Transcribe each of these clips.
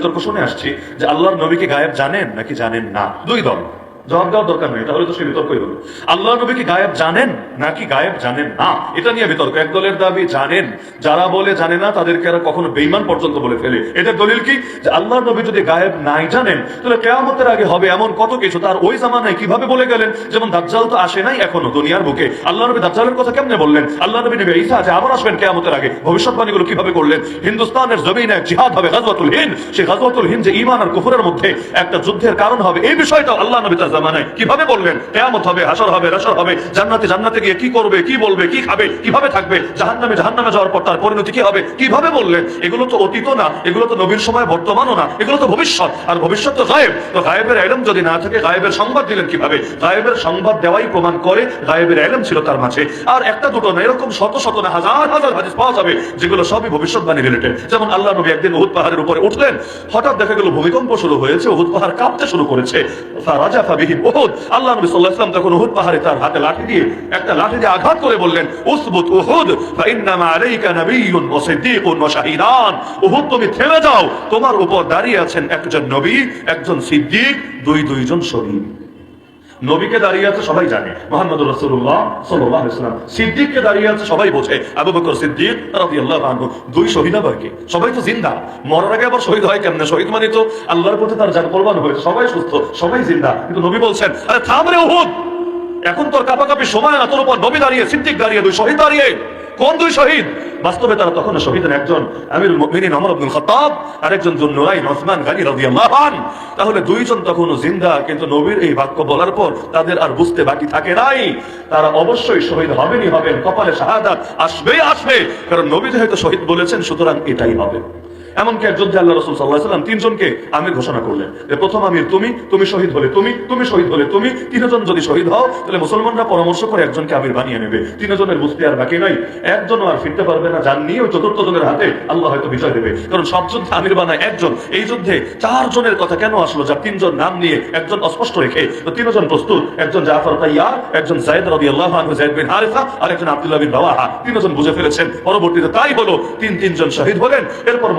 বিতর্ক শুনে আসছি যে আল্লাহর নবীকে গায়েব জানেন নাকি জানেন না? দুই দল। জবাব দেওয়ার দরকার নেই, তাহলে তো সে বিতর্কই হলো আল্লাহ নবী কি গায়েব জানেন নাকি গায়েব জানেন না? এটা নিয়ে বিতর্ক। এক দলের দাবি জানেন, যারা বলে জানে না, তাদেরকে এরা কখনো বেইমান পর্যন্ত বলে ফেলে। এদের দলিল কি? যে আল্লাহ নবী যদি গায়েব নাই জানেন, তাহলে কেয়ামতের আগে হবে এমন কত কিছু তার ওই জামানায় কীভাবে বলে গেলেন, যেমন দাজ্জাল তো আসে নাই এখনও দুনিয়ার বুকে। আল্লাহ নবী দাজ্জালের কথা কেমনে বললেন? আল্লাহ নবী নবী ঈসা আছে, আবার আসবেন কেয়ামতের আগে। ভবিষ্যৎবাণীগুলো কীভাবে করলেন? হিন্দুস্তানের জমিনে এক জিহাদ হবে গাজওয়াতুল হিন্দ। সেই গাজওয়াতুল হিন্দ যে ঈমান আর কুফরের মধ্যে একটা যুদ্ধের কারণ হবে, এই বিষয়টা আল্লাহ নবী জামানায়। কীভাবে বললেন? কেয়ামত হবে, হাসর হবে রাসর হবে। জান্নাতে জান্নাতে গিয়ে কি করবে, কি বলবে, কি খাবে, কীভাবে থাকবে? যাওয়ার পর তার পরিণতি কি হবে? কীভাবে বললেন? এগুলো তো অতীত না, এগুলো তো নবীর সময়, বর্তমানও না, এগুলো তো ভবিষ্যৎ। আর ভবিষ্যৎ তো গায়েব। তো গায়েবের এলম যদি না থাকে, গায়েবের সংবাদ দিলেন কীভাবে? গায়েবের সংবাদ দেওয়াই প্রমাণ করে গায়েবের এলম ছিল তার মাঝে। আর একটা দুটো না, এরকম শত শত না, হাজার হাজার হাদিস পাওয়া যাবে, যেগুলো সবই ভবিষ্যৎবাণী রিলেটেড যেমন আল্লাহ নবী একদিন উহুদ পাহাড়ের উপরে উঠলেন, হঠাৎ দেখা গেল ভূমিকম্প শুরু হয়েছে, উহুদ পাহাড় কাঁপতে শুরু করেছে। রাজা আল্লাহ পাহাড়ে তার হাতে লাঠি দিয়ে, একটা লাঠি দিয়ে আঘাত করে বললেন তুমি থেমে যাও। তোমার উপর দাঁড়িয়ে আছেন একজন নবী, একজন সিদ্দিক, দুই দুইজন শহীদ। নবীকে দাঁড়িয়ে আছে সবাই জানে মোহাম্মদ রসুল্লাহ সাল্লাহ ইসলাম সিদ্দিককে দাঁড়িয়ে আছে সবাই বোঝে, আবু বকর সিদ্দিক আল্লাহ আনহু, দুই শহীদ আবার কি সবাই তো জিন্দা, মরার আগে আবার শহীদ হয় কেমনে? শহীদ মানে তো আল্লাহর পথে তার যান কোরবান হয়েছে, সবাই সুস্থ, সবাই জিন্দা। কিন্তু নবী বলছেন, আরে থাম রে উহুদ, এখন তোর কাপাকাপি সময় না, তোর উপর নবী দাঁড়িয়ে, সিদ্দিক দাঁড়িয়ে, দুই শহীদ দাঁড়িয়ে। কোন দুই শহীদ? বাস্তবে তারা তখন শহীদের একজন আমির মুমিনিন, ওমর ইবনে খাত্তাব আর একজন জুন্নুরাইন, ওসমান গানি রাদিয়াল্লাহু আন তাহলে দুইজন তখনও জিন্দা, কিন্তু নবীর এই বাক্য বলার পর তাদের আর বুঝতে বাকি থাকে নাই। তারা অবশ্যই শহীদ হবেনই হবেন, কপালে শাহাদাত আসবেই আসবে, কারণ নবী যেহেতু শহীদ বলেছেন, সুতরাং এটাই হবে। এমনকি এক যুদ্ধে আল্লাহ রসুল সাল্লাহ সাল্লাম তিনজনকে আমির ঘোষণা করলেন যে প্রথম আমির তুমি তুমি শহীদ হলে তুমি তুমি শহীদ হলে তুমি, তিনজন যদি শহীদ হও, তাহলে মুসলমানরা পরামর্শ করে একজনকে আমির বানিয়ে নেবে। তিনজনের বুঝতে আর বাকি নাই একজনও আর ফিরতে পারবে না। যান নিয়ে ওই চতুর্থ জনের হাতে আল্লাহ হয়তো বিজয় দেবে। কারণ সব যুদ্ধে আমির বানায় একজন। এই যুদ্ধে চারজনের কথা কেন আসলো? যার তিনজন নাম নিয়ে একজন অস্পষ্ট রেখে, তো তিনজন প্রস্তুত। একজন জাফর তাইয়ার একজন জায়দ রবি আল্লাহ জায়দ বিন হারিফা আর একজন আব্দুল্লাহ বিন রাওয়াহা। তিনজন বুঝে ফেলেছেন। পরবর্তীতে তাই বলো, তিন, তিনজন শহীদ হলেন। এরপর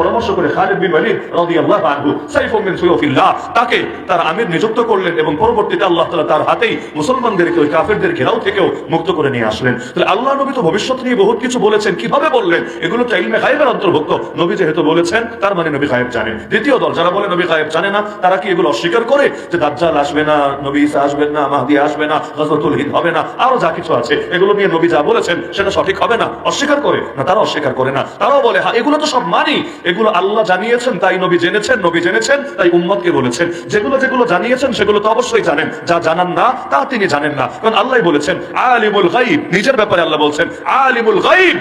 পরামর্শ করে বিন ওয়ালিদ রাদিয়াল্লাহু আনহু সাইফুম মিন সুয়ুফিল্লাহ, তাকে তার আমির নিযুক্ত করলেন এবং পরবর্তীতে আল্লাহ তাআলা তার হাতেই মুসলমানদেরকে, ওই কাফেরদের ঘেরাও থেকেও মুক্ত করে নিয়ে আসলেন। তাহলে আল্লাহ নবী তো ভবিষ্যৎ নিয়ে বহুত কিছু বলেছেন, কীভাবে বললেন? এগুলো তো ইলমে অন্তর্ভুক্ত। নবী যেহেতু বলেছেন, তার মানে নবী জানেন। দ্বিতীয় দল, যারা বলে নবী জানে না, তারা কি এগুলো অস্বীকার করে? যে দাজ্জাল আসবে না, নবী আসবেন না, মাহদি আসবে না হিন্দ হবে না, আরও যা কিছু আছে, এগুলো নিয়ে নবী যা বলেছেন, সেটা সঠিক হবে না? অস্বীকার করে? না, তারা অস্বীকার করে না। তারাও বলে হ্যাঁ এগুলো তো সব মানি। এগুলো আল্লাহ জানিয়েছেন, তাই নবী জেনেছেন নবী জেনেছেন, তাই উম্মতকে বলেছেন। যেগুলো যেগুলো জানিয়েছেন, সেগুলো তো অবশ্যই জানেন। যা জানান না, তা তিনি জানেন না। কারণ আল্লাহ বলেছেন, আলিমুল গাইব নিজের ব্যাপারে আল্লাহ বলছেন, আলিমুল গাইব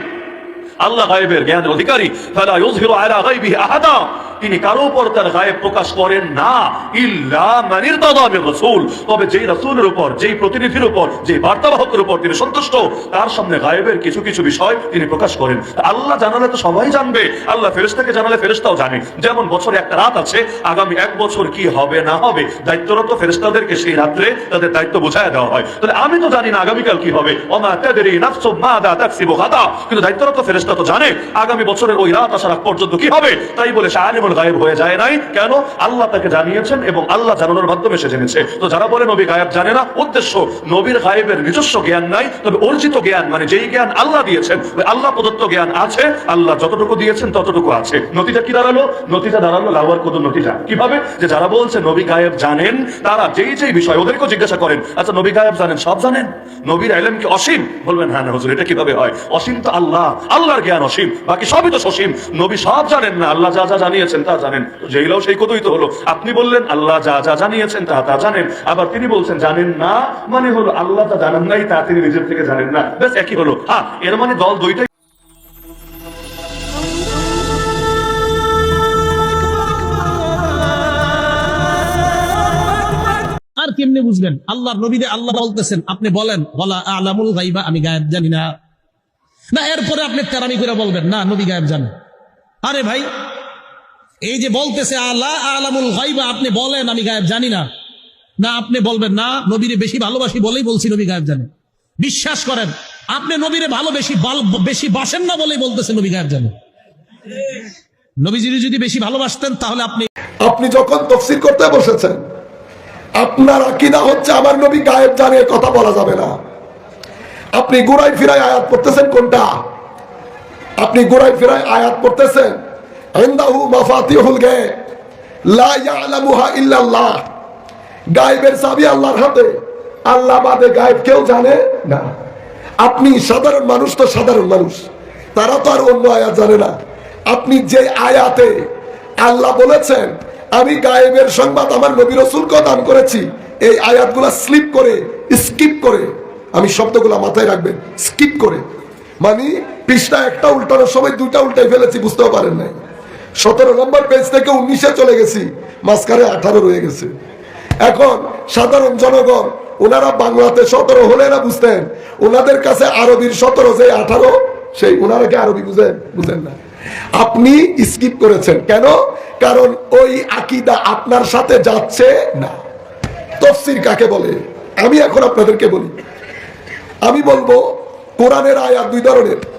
আল্লাহ গায়েবের জ্ঞানের অধিকারী। ফালা ইউযহিরু আলা গায়বিহি আহাদা তিনি কারও উপর তার গায়েব প্রকাশ করেন না, ইল্লা মান ইরতাদা মির রাসূল। তবে যেই রাসূলের উপর, যেই প্রতিনিধির উপর, যেই বার্তাবাহকের উপর তিনি সন্তুষ্ট, তার সামনে গায়েবের কিছু কিছু বিষয় তিনি প্রকাশ করেন। আল্লাহ জানালে তো সবাই জানবে, আল্লাহ ফেরেশতাকে জানালে ফেরেশতাও জানে। যেমন বছরে একটা রাত আছে, আগামী এক বছর কি হবে, না হবে, দায়িত্বরত ফেরেশতাদেরকে সেই রাত্রে তাদের দায়িত্ব বোঝায় দেওয়া হয়। তাহলে আমি তো জানি না আগামীকাল কি হবে। কিন্তু দায়িত্বরত ফেরেশতা তো জানে, আগামী বছরের ওই রাত আসার পর্যন্ত কি হবে। তাই বলে সে আলিমুল গায়েব হয়ে যায় নাই। কেন? আল্লাহ তাকে জানিয়েছেন এবং আল্লাহ জানানোর মাধ্যমে সে জেনেছে। তো যারা বলে নবী গায়েব জানে না, উদ্দেশ্য নবীর গায়েবের নিজস্ব জ্ঞান নাই, তবে অর্জিত জ্ঞান মানে যেই জ্ঞান আল্লাহ দিয়েছেন আল্লাহ প্রদত্ত জ্ঞান আছে, আল্লাহ যতটুকু দিয়েছেন ততটুকু আছে। নতিটা কি দাঁড়াল? নতিটা দাঁড়াল লাউয়ার কদর নতিটা কীভাবে? যে যারা বলছে নবী গায়েব জানেন, তারা যেই যেই বিষয় ওদেরকেও জিজ্ঞাসা করেন আচ্ছা নবী গায়েব জানেন? সব জানেন। নবীর আইলেম কি অসীম? বলবেন হ্যাঁ না, হুজুর, এটা কীভাবে হয়? অসীম তো আল্লাহ, আল্লাহর জ্ঞান অসীম, বাকি সবই তো সসীম। নবী সব জানেন না, আল্লাহ যা যা জানিয়েছেন তা জানেন। তো যেইলাও সেই কতই তো হলো। আপনি বললেন, আল্লাহ যা যা জানিয়েছেন, তা তা জানেন। আবার তিনি বলছেন, জানেন না মানে হলো, আল্লাহ তা জানেন নাই, তা তিনি নিজের থেকে জানেন না। ব্যাস, একই হলো। হ্যাঁ এর মানে দল দুইটাই আর কেমনে বুঝবেন আল্লাহর নবীরে আল্লাহ বলতেছেন, আপনি বলেন বলা আলামুল গাইবা, আমি গায়েব জানি না। না, এরপরে আপনি তেরামি করে বলবেন, না, নবী গায়েব জান। আরে ভাই এই যে বলতেছে আল্লাহ আলামুল গাইবা আপনি বলেন, আমি গায়েব জানি না। না, আপনি বলবেন না, নবীরে বেশি ভালোবাসি বলেই বলছি, নবী গায়েব জানে। বিশ্বাস করেন, আপনি নবীরে ভালো বেশি বেশি বাসেন না বলেই বলতেছে নবী গায়েব জানে। নবীজির যদি বেশি ভালোবাসতেন, তাহলে আপনি আপনি যখন তফসিল করতে বসেছেন, আপনার আকিদা হচ্ছে আমার নবী গায়েব জানে কথা বলা যাবে না। আপনি গোড়ায় ফিরায় আয়াত পড়তেছেন কোনটা? আপনি গোড়ায় ফিরায় আয়াত পড়তেছেন? ইনদাহু মাফাতিহুল গায়ব লা ইয়ালামুহা ইল্লাল্লাহ গায়েবের চাবি আল্লাহর হাতে। আল্লাহ বাদে গায়েব কেউ জানে? না। আপনি সাধারণ মানুষ তো সাধারণ মানুষ। তারা তো আর অন্য আয়াত জানে না। আপনি যে আয়াতে আল্লাহ বলেছেন, আমি গায়েবের সংবাদ আমার নবী রসুলকে দান করেছি, এই আয়াতগুলা স্লিপ করে, স্কিপ করে, আমি শব্দগুলা মাথায় রাখবেন, স্কিপ করে। মানে পৃষ্ঠা একটা উল্টানোর সময় দুইটা উল্টাই ফেলেছি, বুঝতেও পারেন নাই। সতেরো নম্বর পেজ থেকে উনিশে চলে গেছি, মাঝখানে আঠারো রয়ে গেছে। এখন সাধারণ জনগণ, ওনারা বাংলাতে সতেরো হলে না বুঝতেন? ওনাদের কাছে আরবির সতেরো, যে আঠারো, সেই ওনারা কি আরবি বুঝেন বুঝেন না। আপনি স্কিপ করেছেন। কেন? কারণ ওই আকিদা আপনার সাথে যাচ্ছে না। তফসির কাকে বলে? আমি এখন আপনাদেরকে বলি। আমি বলব, কোরআনের আয়াত দুই ধরনের।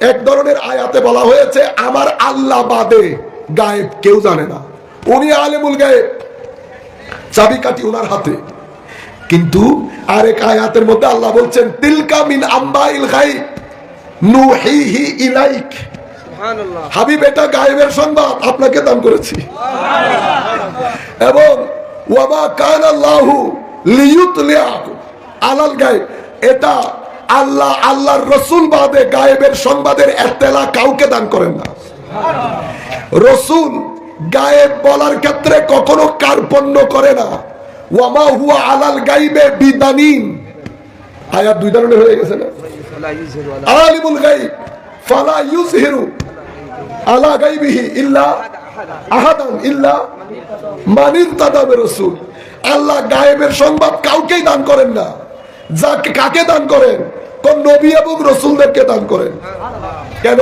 এক ধরনের আয়াতে বলা হয়েছে আমার আল্লাহ বাদে গায়েব কেউ জানে না। উনি আলেমুল গায়েব। চাবিকাঠি ওনার হাতে। কিন্তু আরেক আয়াতের মধ্যে আল্লাহ বলছেন তিলকা মিন আম্বাইল গাইব নুহিহি ইলাইক। হাবিব এটা গায়েবের সংবাদ আপনাকে দান করেছি। এবং ওয়ামা কান আল্লাহু লিয়ুতলিয়াকুম আলাল গায়েব। এটা আল্লাহ, আল্লাহর রসুল বাদে গায়েবের সংবাদের এত্তেলা কাউকে দান করেন না। রসুল গায়েব বলার ক্ষেত্রে কখনো কার্পণ্য করে না। ওয়ামা হুয়া আলাল গাইবে বিদানিন। আয়াত দুই ধরনের হয়ে গেছে না? আলিমুল গাইব, ফালা ইউজহিরু আলা গাইবিহি ইল্লা আহাদান ইল্লা মানিন তাদাবে রসুল আল্লাহ গায়েবের সংবাদ কাউকেই দান করেন না। যাকে কাকে দান করেন? নবী এবং রসুলদেরকে দান করেন। কেন?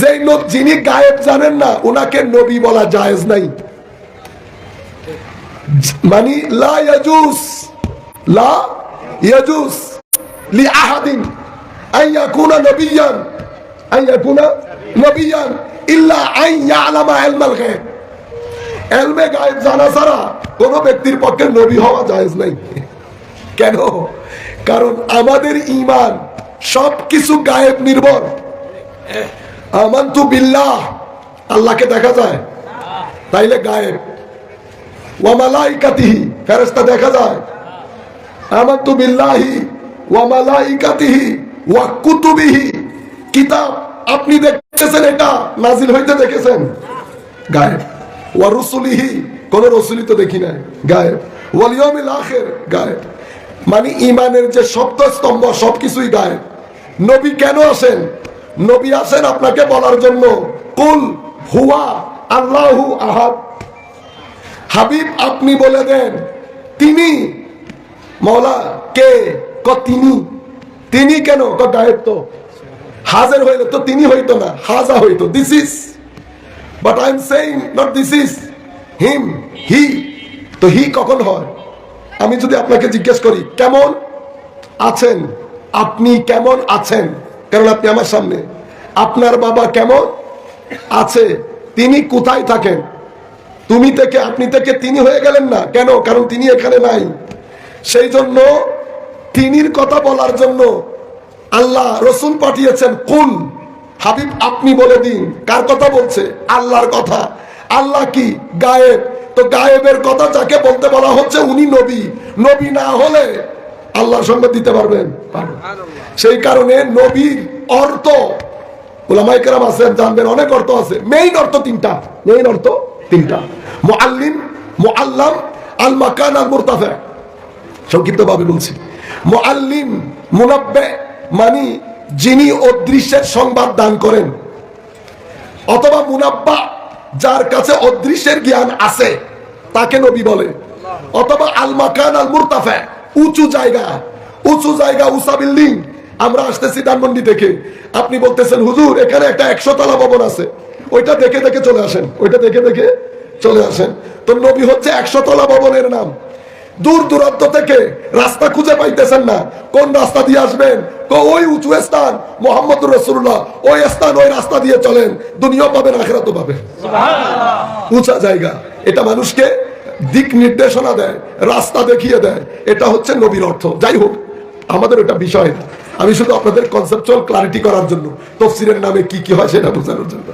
যেই লোক যিনি গায়েব জানেন না ওনাকে নবী বলা জায়েজ নাই। মানে লা ইয়াজুস লা ইয়াজুস লি আহাদিন আন ইয়াকুনা নবিয়ান। ইয়াকুনা নবিয়ান, ইল্লা ইয়ালামা ইলমাল গায়ব। এলমে গায়েব জানা ছাড়া কোন ব্যক্তির পক্ষে নবী হওয়া জায়েজ নাই। কেন? কারণ আমাদের ইমান সবকিছু গায়েব নির্ভর। আমান্তু বিল্লাহ, আল্লাহকে দেখা যায়, তাইলে গায়েব। ওয়ামালাইকাতিহি ফেরেশতা দেখা যায়। আমান্তু বিল্লাহি ওয়ামালাইকাতিহি ওয়া কুতুবিহি। কিতাব আপনি দেখতেছেন এটা, নাজিল হইতে দেখেছেন। গায়েব। ওয়া রুসুলিহি, কোন রসুলি তো দেখি নাই, গায়েব। ওয়াল ইয়াউমিল আখির, গায়েব। মানে ইমানের যে শব্দ স্তম্ভ, সবকিছুই গায়েব। নবী কেন আসেন? নবী আসেন আপনাকে বলার জন্য। কুল হুয়া আল্লাহু আহাদ হাবিব, আপনি বলে দেন, তিনি মৌলা কে? ক, তিনি। তিনি কেন? ক তো। হাজার হইলে তো তিনি হইতো না। হাজা হইতো। This is but I am saying not this is him he তো হি কখন হয়? আমি যদি আপনাকে জিজ্ঞেস করি, কেমন আছেন? আপনি কেমন আছেন? কারণ আপনি আমার সামনে। আপনার বাবা কেমন আছে? তিনি কোথায় থাকেন? তুমি থেকে, আপনি থেকে তিনি হয়ে গেলেন না? কেন? কারণ তিনি এখানে নাই। সেই জন্য তিনির কথা বলার জন্য আল্লাহ রসুল পাঠিয়েছেন, কুল, হাবিব, আপনি বলে দিন। কার কথা বলছে? আল্লাহর কথা। আল্লাহ কি গায়েব? তো গায়েবের কথা যাকে বলতে বলা হচ্ছে উনি নবী। নবী না হলে আল্লাহর সঙ্গে দিতে পারবেন। সেই কারণে নবীর অর্থ ওলামাই কেরাম আছেন, জানবেন অনেক অর্থ আছে। মেইন অর্থ তিনটা। মেইন অর্থ তিনটা। মুআল্লিম, মুআল্লাম আল মাকান আল মুরতাফা সংক্ষিপ্ত ভাবে বলছি। মুআল্লিম, মুনাব্বে মানে যিনি অদৃশ্যের সংবাদ দান করেন। অথবা মুনাব্বা যার কাছে অদৃশ্যের জ্ঞান আছে, তাকে নবী বলে। অথবা আল মাকান আল মুরতাফা উঁচু জায়গা উঁচু জায়গা, উঁচা বিল্ডিং। আমরা আসতেছি ধানমন্ডি থেকে। আপনি বলতেছেন, হুজুর, এখানে একটা একশো তলা ভবন আছে। ওইটা দেখে দেখে চলে আসেন, ওইটা দেখে দেখে চলে আসেন। তো নবী হচ্ছে একশো তলা ভবনের নাম। দূর দূরান্ত থেকে রাস্তা খুঁজে পাইতেছেন না। কোন রাস্তা দিয়ে আসবেন? ওই উঁচু স্থান মোহাম্মদ রসুল্লাহ ওই স্থান ওই রাস্তা দিয়ে চলেন। দুনিয়া পাবেন আখেরাতও পাবেন। উঁচা জায়গা। এটা মানুষকে দিক নির্দেশনা দেয় রাস্তা দেখিয়ে দেয়। এটা হচ্ছে নবীর অর্থ। যাই হোক আমাদের ওটা বিষয় না। আমি শুধু আপনাদের কনসেপচুয়াল ক্লারিটি করার জন্য তফসিরের নামে কি কি হয় সেটা বোঝানোর জন্য।